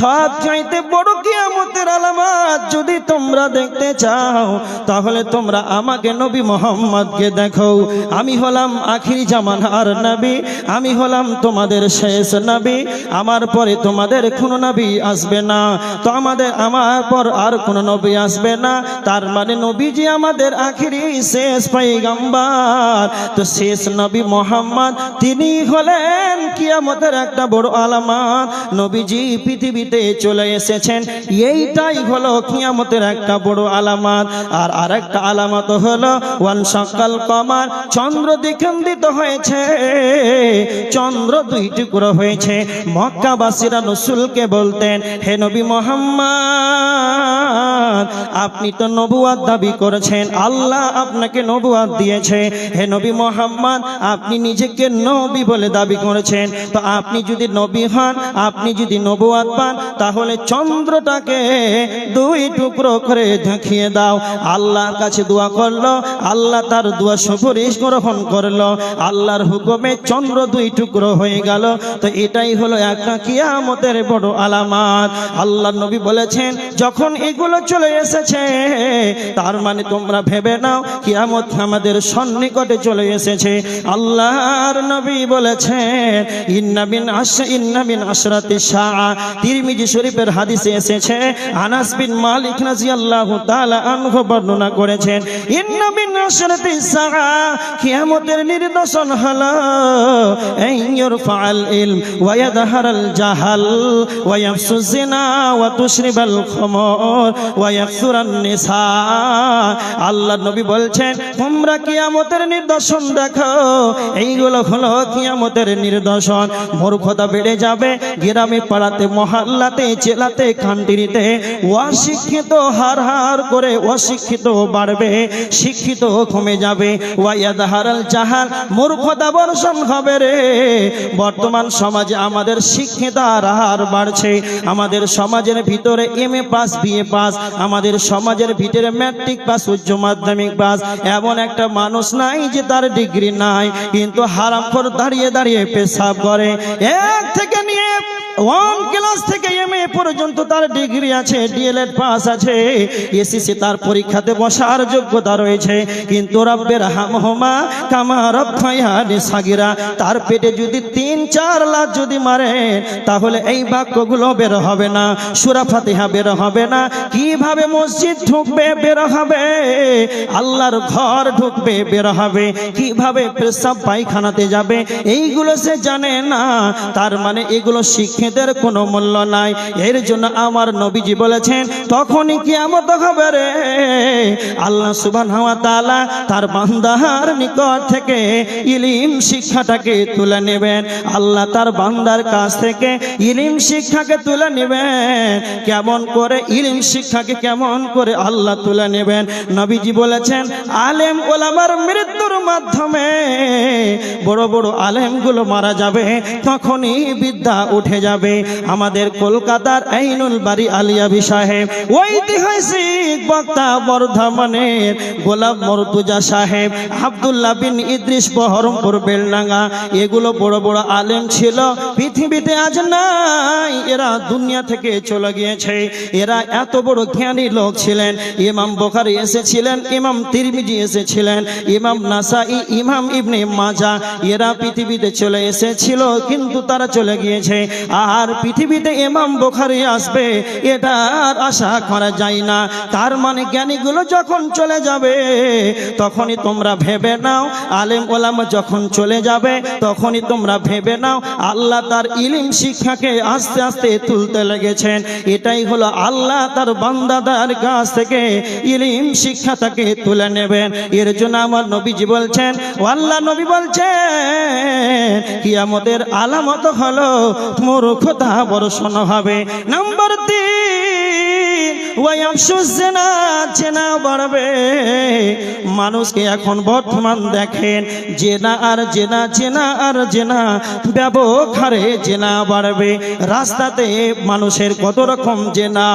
সব চাইতে বড় কিয়ামতের আলামত যদি তোমরা দেখতে চাও, তাহলে তোমরা আমাকে নবী মোহাম্মদকে দেখো। আমি হলাম আখিরি জামানার নবী, আমি হলাম তোমাদের শেষ নবী, আমার পরে তোমাদের কোনো নবী আসবে না। তো আমাদের, আমার পর আর কোনো নবী আসবে না। তার মানে নবীজি আমাদের আখিরি শেষ পাইগাম্বার তো শেষ নবী মোহাম্মদ, তিনি হলেন কিয়ামতের একটা বড় আলামত। নবীজি পৃথিবীতে চলে এসেছেন। এইটাই হলো কিয়ামতের একটা বড় আলামত। আর আরেকটা আলামত হলো, ওয়ান সকাল কমার চন্দ্র দ্বিখণ্ডিত হয়েছে। চন্দ্র দুই টুকরো হয়েছে। মক্কাবাসীরা নসুলকে বলতেন, হে নবী মোহাম্মদ, আপনি তো নবুয়াদ দাবি করেছেন। আল্লাহ আপনাকে নবুয়াদ দিয়েছে। হে নবী মোহাম্মদ, আপনি নিজেকে নবী বলে দাবি করেছেন। তো আপনি যদি নবী হন, আপনি যদি নবুয়াদ পান, তাহলে চন্দ্রটাকে দুই টুকরো করে দেখিয়ে দাও। আল্লাহর কাছে দোয়া করল। আল্লাহ তার দোয়া সুপারিশ গ্রহণ করল। আল্লাহর হুকুমে চন্দ্র দুই টুকরো হয়ে গেল। তো এটাই হলো একটা কিয়ামতের বড় আলামত। আল্লাহ নবী বলেছেন, যখন এগুলো চলে এসেছে, তার মানে তোমরা ভেবে নাও, কিয়ামত আমাদের সন্নিকটে চলে এসেছে। আল্লাহর নবী বলেছেন ইন্নাবিন আশ ইন্নাবিন আশরাতি শাহ তিরমিজি শরীফের হাদিসে এসেছে, আনাস বিন মালিক রাদিয়াল্লাহু তাআলা আনহু বর্ণনা করেছেন ইন্নাবিন আশরাতি শাহ কিয়ামতের নিদর্শন হলো নিসা আল্লাহ নবী বলছেন, তোমরা কিয়ামতের নিদর্শন দেখো। এইগুলো হলো কিয়ামতের নিদর্শন। মূর্খতা বেড়ে যাবে। গ্রামে পাড়াতে, মহল্লাতে, জেলাতে কান্ট্রিতে অশিক্ষিত হার হার করে অশিক্ষিত বাড়বে, শিক্ষিত কমে যাবে। ওয়াইয়াদাহারাল জাহাল মূর্খতা বর্ষণ হবে রে। বর্তমান সমাজে আমাদের শিক্ষিতার হার বাড়ছে। আমাদের সমাজের ভিতরে M A pass BA pass, আমাদের সমাজের ভিতরে ম্যাট্রিক পাস, উচ্চ মাধ্যমিক পাস। এমন একটা মানুষ নাই যে তার ডিগ্রি নাই, কিন্তু হারাম্পর দাঁড়িয়ে দাঁড়িয়ে পেশাব করে। এক ওয়ান ক্লাস থেকে এম এ পর্যন্ত তার ডিগ্রি আছে ডিএলএড পাস আছে এসএসসি তার পরীক্ষাতে বসার যোগ্যতা রয়েছে। কিন্তু তিন, চার লাখ যদি মারে, তাহলে এই বাক্যগুলো বের হবে না, সুরা ফাতিহা বের হবে না। কীভাবে মসজিদ ঢুকবে, বের হবে? আল্লাহর ঘর ঢুকবে, বের হবে। কীভাবে পেশাব পায়খানাতে যাবে? এইগুলো সে জানে না। তার মানে এগুলো শিক্ষিতের কোনো মূল্য নাই। এর জন্য আমার নবীজি বলেছেন, তখনই কি আমত হবে রে। আল্লাহ সুবান হাওয়া তালা তার বান্দার নিকট থেকে ইলিম শিক্ষাটাকে তুলে নেবেন। আল্লাহ তার বান্দার কাছ থেকে ইলিম শিক্ষাকে তুলে নেবেন। কেমন করে ইলিম শিক্ষাকে কেমন করে আল্লাহ তুলে নেবেন? নবীজি বলেছেন, আলেম ওলামার মৃত্যুর মাধ্যমে বড় বড় আলেমগুলো মারা যাবে, তখনই বিদ্যা উঠে যাবে। আমাদের কলকাতার আইনুল বাড়ি আলিয়াবি সাহেব, ঐতিহাসিক বক্তা বর্ধমানের গোলাপ মরতুজা সাহেব বিন ইদ্রিস বহরমপুর বেলডাঙ্গা, এগুলো বড় বড় আলেম ছিল, পৃথিবীতে আজ নাই, এরা দুনিয়া থেকে চলে গিয়েছে। এরা এত বড় জ্ঞানী লোক ছিলেন, ইমাম বোখারি এসেছিলেন, ইমাম তিরমিজি এসেছিলেন, ইমাম নাসাই, ইমাম ইবনে মাজা এরা পৃথিবীতে চলে এসেছিল, কিন্তু তারা চলে গিয়েছে। আর পৃথিবীতে ইমাম বোখারি আসবে, এটা আর আশা করা যায় না। তার মানে জ্ঞানীগুলো যখন চলে যাবে, তখনই তোমরা ভেবে নাও, আলেম ওলাম যখন চলে যাবে, তখনই তোমরা ভেবে নাও, আল্লাহ তার ইলিম শিক্ষাকে আস্তে আস্তে তুলতে লেগেছেন। এটাই হলো আল্লাহ তার বান্দাদার কাছ থেকে ইলিম শিক্ষা তাকে তুলে নেবেন। এর জন্য আমার নবীজি বলছেন ও আল্লাহ নবী বলছেন কি আলামত হলো মূর্খতা বর্ষণ হবে। নাম্বার তিন ওয়াইফসু জেনা জেনা বাড়বে। মানুষকে এখন বর্তমান দেখেন জেনা আর জেনা জেনা আর জেনা ব্যবহারে জেনা বাড়বে। রাস্তাতে মানুষের কত রকম জেনা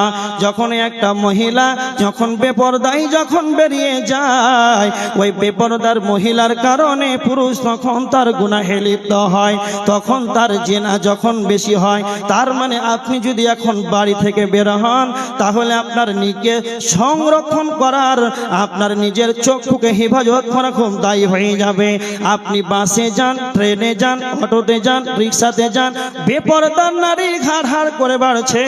যখন একটা মহিলা যখন বেপরদাই যখন বেরিয়ে যায়, ওই বেপরদার মহিলার কারণে পুরুষ তখন তার গুনাহে লিপ্ত হয়, তখন তার জেনা যখন বেশি হয়, তার মানে আপনি যদি এখন বাড়ি থেকে বের হন, তাহলে আপনার নিজকে সংরক্ষণ করার, আপনার নিজের চক্ষুকে হেফাজত করা খুব দায়ী হয়ে যাবে। আপনি বাসে যান, ট্রেনে যান, অটোতে যান, রিক্সাতে যান, বেপরদার নারী ঘাড় হাড় করে বাড়ছে।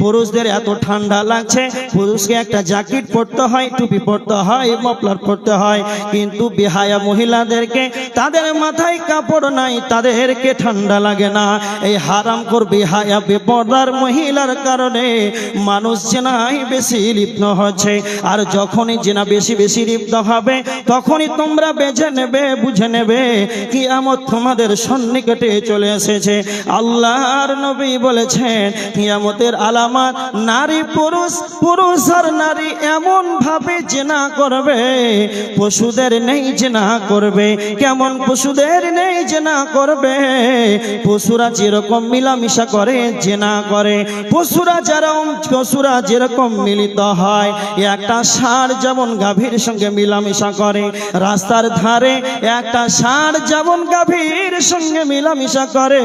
পুরুষদের এত ঠান্ডা লাগছে, পুরুষকে একটা জ্যাকেট পরতে হয়, টুপি পরতে হয়, মফলার পরতে হয়। কিন্তু বেহায়া মহিলাদেরকে তাদের মাথায় কাপড় নাই, তাদেরকে ঠান্ডা লাগে না। এই হারাম কর বেহায়া, বেপরদার মহিলার কারণে মানুষ জেনাই বেশি লিপ্ত হচ্ছে। আর যখনই জেনা বেশি বেশি লিপ্ত হবে, তখনই তোমরা বেছে নেবে, বুঝে নেবে কি আমত তোমাদের সন্নিকটে চলে এসেছে। আল্লাহর নবী বলেছেন, কিয়ামতের আলামত নারী পুরুষ পুরুষ আর নারী এমন ভাবে জেনা করবে, পশুদের নেই জেনা করবে। কেমন পশুদের নেই জেনা করবে? পশুরা যেরকম মিলামিশা করে, জেনা করে। পশুরা যেরকম পশুরা যেরকম মিলিত হয়, একটা ষাঁড় যেমন গাভীর সঙ্গে মিলামিশা করে, রাস্তার ধারে একটা ষাঁড় যেমন গাভীর সঙ্গে মিলামিশা করে,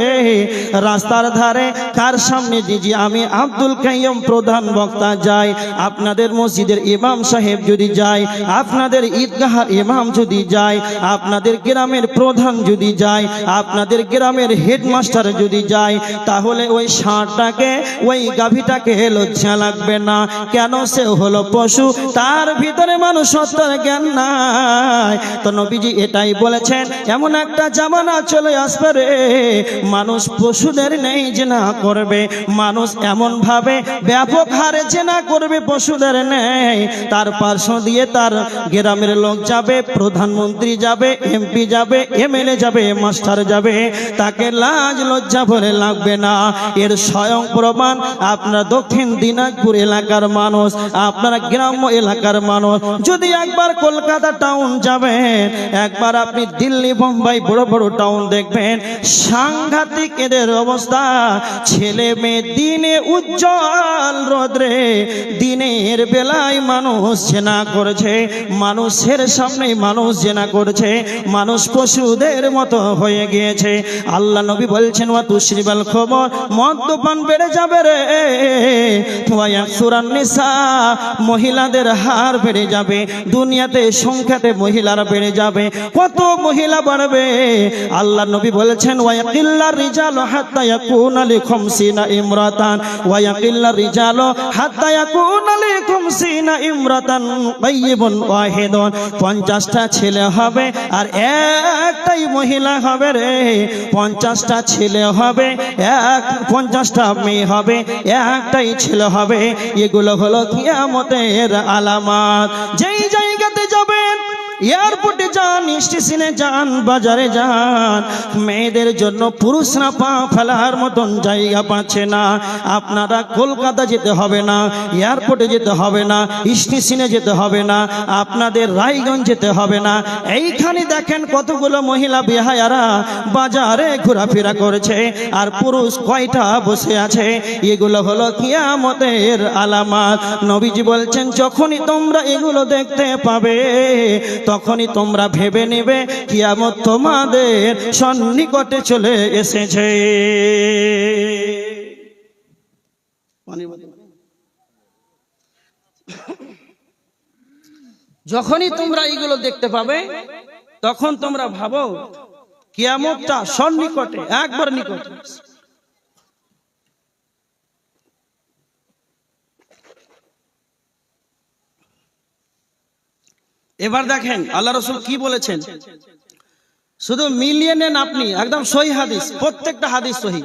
রাস্তার ধারে কার সামনে দিজি আমি আব্দুল কাইয়ম প্রধান বক্তা যাই, আপনাদের মসজিদের ইমাম সাহেব যদি যায় আপনাদের ঈদগাহার ইমাম যদি যায় আপনাদের গ্রামের প্রধান যদি যায় আপনাদের গ্রামের হেডমাস্টার যদি যায় তাহলে ওই ষাঁড়টাকে, ওই গাভীটাকে লজ্জা লাগবে না। কেন সে হলো পশু? তার ভিতরে মানুষত্বের জ্ঞান নাই। তো নবীজি এটাই বলেছেন, এমন একটা জামানা চলে আসবে রে। মানুষ পশুদের নেই যে না করবে। মানুষ এমন ভাবে ব্যাপক হারে যে না করবে পশুদের নেই। তার পার্শ্ব দিয়ে তার গ্রামের লোক যাবে, প্রধানমন্ত্রী যাবে, এমপি যাবে, এমএলএ যাবে, মাস্টার যাবে। তাকে লাজ লজ্জা বলে লাগবে না। এর স্বয়ং প্রমাণ আপনার দক্ষিণ দিনাজপুর এলাকার মানুষ, আপনারা গ্রাম্য এলাকার মানুষ, যদি একবার কলকাতা টাউন যাবেন, একবার আপনি দিল্লি বোম্বাই বড় বড় টাউন দেখবেন, সাংঘাতিক এদের অবস্থা। ছেলে মেয়ে দিনে উজ্জ্বল রোদ্রে, দিনের বেলায় মানুষ জেনা করেছে, মানুষের সামনে মানুষ জেনা করেছে, মানুষ পশুদের মতো হয়ে গিয়েছে। আল্লাহ নবী বলছেন, ওয়া তুশ্রিবাল খবর মদ্যপান বেড়ে যাবে রে। ওয়ায়াকসুরান নিসা, মহিলাদের হার বেড়ে যাবে, দুনিয়াতে সংখ্যাতে মহিলারা বেড়ে যাবে, কত মহিলা বাড়বে? আল্লাহ নবী বলেছেন, ওয়ায়াকিল্লা রিজাল হাত্তা ইয়াকুনা লিখামসিনা ইমরাতান ওয়ায়াকিল্লা রিজাল হাত্তা ইয়াকুনা লিখামসিনা ইমরাতান তাইয়িবুন ওয়াহিদুন 50টা ছেলে হবে আর একটাই মহিলা হবে রে 50টা ছেলে হবে, এক 50টা মেয়ে হবে, একটাই ছেলে হবে এগুলো হলো কিয়ামতের আলামত। যেই জায়গাতে যাবেন এয়ারপোর্টে যান স্টেশনে যান বাজারে যান মেয়েদের জন্য পুরুষরা পা ফেলার মতন জায়গা পাচ্ছে না। আপনারা কলকাতা যেতে হবে না, এয়ারপোর্টে যেতে হবে না স্টেশনে যেতে হবে না, আপনাদের রায়গঞ্জ যেতে হবে না। এইখানে দেখেন কতগুলো মহিলা বিহায়ারা বাজারে ঘোরাফেরা করেছে, আর পুরুষ কয়টা বসে আছে? এগুলো হলো কিয়ামতের আলামাত। নবীজি বলছেন, যখনই তোমরা এগুলো দেখতে পাবে, তখনই তোমরা ভেবে নেবে, কিয়ামত তোমাদের সন্নিকটে চলে এসেছে। যখনই তোমরা এইগুলো দেখতে পাবে, তখন তোমরা ভাবো, কিয়ামতটা সন্নিকটে, একবার নিকটে। এবার দেখেন, আল্লাহ রসুল কি বলেছেন? শুধু মিলিয়ে নেন আপনি, একদম সহি হাদিস, প্রত্যেকটা হাদিস সহি।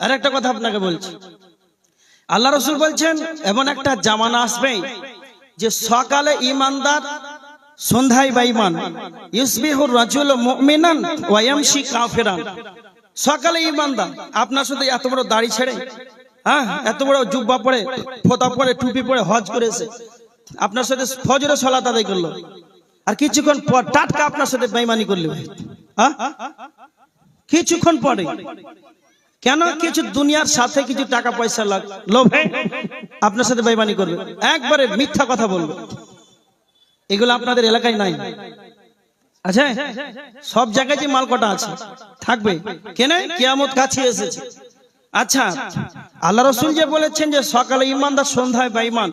আর একটা কথা আপনাকে বলছি। আল্লাহ রসুল বলছেন, এমন একটা জামানা আসবে যে সকালে ইমানদার সন্ধ্যায় বাইমান ইউসবিহুর রাজুল মুমিনান ওয়ায়ামশি কাফিরান। সকালে ইমানদার আপনার শুধু এত বড় দাড়ি ছেড়ে হ্যাঁ এত বড় জুব্বা পরে, ফোতা পরে, টুপি পরে হজ করেছে। আপনার সাথে ফজরে সলাত আদায় করল। আর কিছুক্ষণ পর টাটকা আপনার সাথে বেইমানি করল। কিছুক্ষণ পরে। কেন? কিছু দুনিয়ার সাথে কিছু টাকা পয়সা লোভে আপনার সাথে বেইমানি করবে। একবারে মিথ্যা কথা বলবে। এগুলো আপনাদের এলাকায় নাই। আছে সব জায়গায় যে মাল কটা আছে, থাকবে। কেন? কিয়ামত কাছে এসেছে। আচ্ছা আল্লাহ রসুল যে বলেছেন যে সকালে ইমানদার সন্ধ্যায় বেঈমান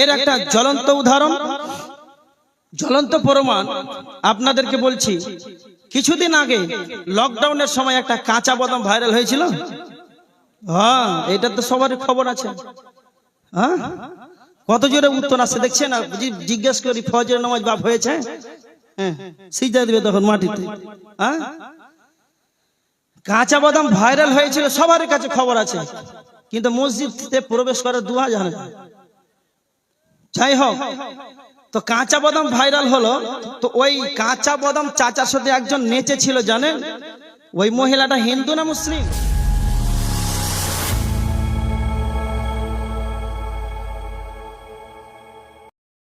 এর একটা জ্বলন্ত উদাহরণ জ্বলন্ত প্রমাণ আপনাদেরকে বলছি। কিছুদিন আগে লকডাউনের সময় একটা কাঁচা বাদাম ভাইরাল হয়েছিল। হ্যাঁ এটা তো সবারই খবর আছে। হ্যাঁ? কত জোরে উত্তর আসছে দেখছেন? না জিজ্ঞেস করি ফজর নামাজ বাপ হয়েছে? হ্যাঁ সিজা দিবে তখন মাটিতে। হ্যাঁ? কাঁচা বাদাম ভাইরাল হয়েছিল সবার কাছে খবর আছে। কিন্তু মসজিদে প্রবেশ করার দুয়া জানে। যাই হোক, তো কাঁচা বাদাম ভাইরাল হলো, তো ওই কাঁচা বাদাম চাচার সাথে একজন নেচেছিল জানেন? ওই মহিলাটা হিন্দু না মুসলিম?